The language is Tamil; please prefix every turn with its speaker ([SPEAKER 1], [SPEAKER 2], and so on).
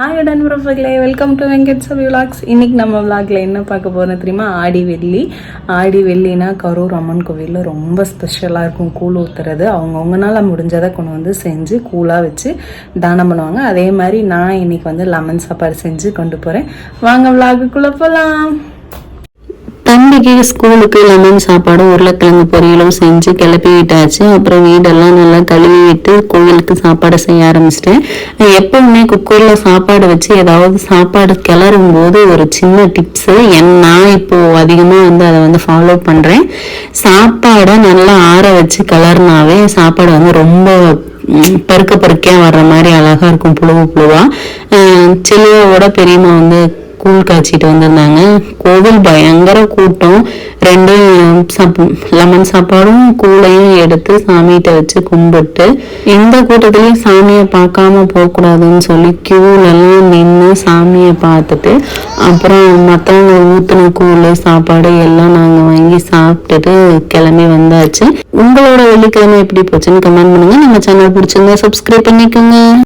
[SPEAKER 1] ஹாயுடன் உறவுகளே. Welcome to Venkat Sabi vlogs இன்னைக்கு நம்ம விலாக்ல என்ன பார்க்க போகிறோம் தெரியுமா? ஆடி வெள்ளி. ஆடி வெள்ளினா கரூர் அம்மன் கோவிலில் ரொம்ப ஸ்பெஷலாக இருக்கும். கூழ் ஊற்றுறது அவங்கவுங்கனால முடிஞ்சதை கொண்டு வந்து செஞ்சு கூழாக வச்சு தானம் பண்ணுவாங்க. அதே மாதிரி நான் இன்னைக்கு வந்து லெமன் சாப்பாடு செஞ்சு கொண்டு போகிறேன் வாங்க விலாகுக்குள்ளே போகலாம்
[SPEAKER 2] தம்பிக்கு ஸ்கூலுக்கு லெமன் சாப்பாடும் உருளைக்கிழங்கு பொரியலும் செஞ்சு கிளப்பி விட்டாச்சு அப்புறம் வீடெல்லாம் நல்லா கழுவி விட்டு கோவிலுக்கு சாப்பாடு செய்ய ஆரம்பிச்சிட்டேன். எப்பவுமே குக்கரில் சாப்பாடு வச்சு ஏதாவது சாப்பாடு கிளறும் போது ஒரு சின்ன டிப்ஸு என் நான் இப்போ அதிகமாக வந்து அதை வந்து ஃபாலோ பண்ணுறேன் சாப்பாடை நல்லா ஆற வச்சு கிளறினாவே சாப்பாடு வந்து ரொம்ப பருக்க பருக்கையாக வர்ற மாதிரி அழகாக இருக்கும் புழுவு புழுவாக சிலுவோட பெரியம்மா வந்து கூழ் காய்ச்சிட்டு வந்திருந்தாங்க. கோவில் பயங்கர கூட்டம். ரெண்டு சாப் லெமன் சாப்பாடும் கூழையும் எடுத்து சாமிகிட்ட வச்சு கும்பிட்டு எந்த கூட்டத்திலையும் சாமியை பார்க்காம போகக்கூடாதுன்னு சொல்லி கியூலெல்லாம் நின்று சாமியை பார்த்துட்டு அப்புறம் மற்றவங்க ஊற்றின கூழ் சாப்பாடு எல்லாம் நாங்கள் வாங்கி சாப்பிட்டுட்டு கிளம்பி வந்தாச்சு. உங்களோட வெள்ளிக்கிழமை எப்படி போச்சுன்னு கமெண்ட் பண்ணுங்க. நம்ம சேனல் பிடிச்சிருந்தா சப்ஸ்கிரைப் பண்ணிக்கோங்க.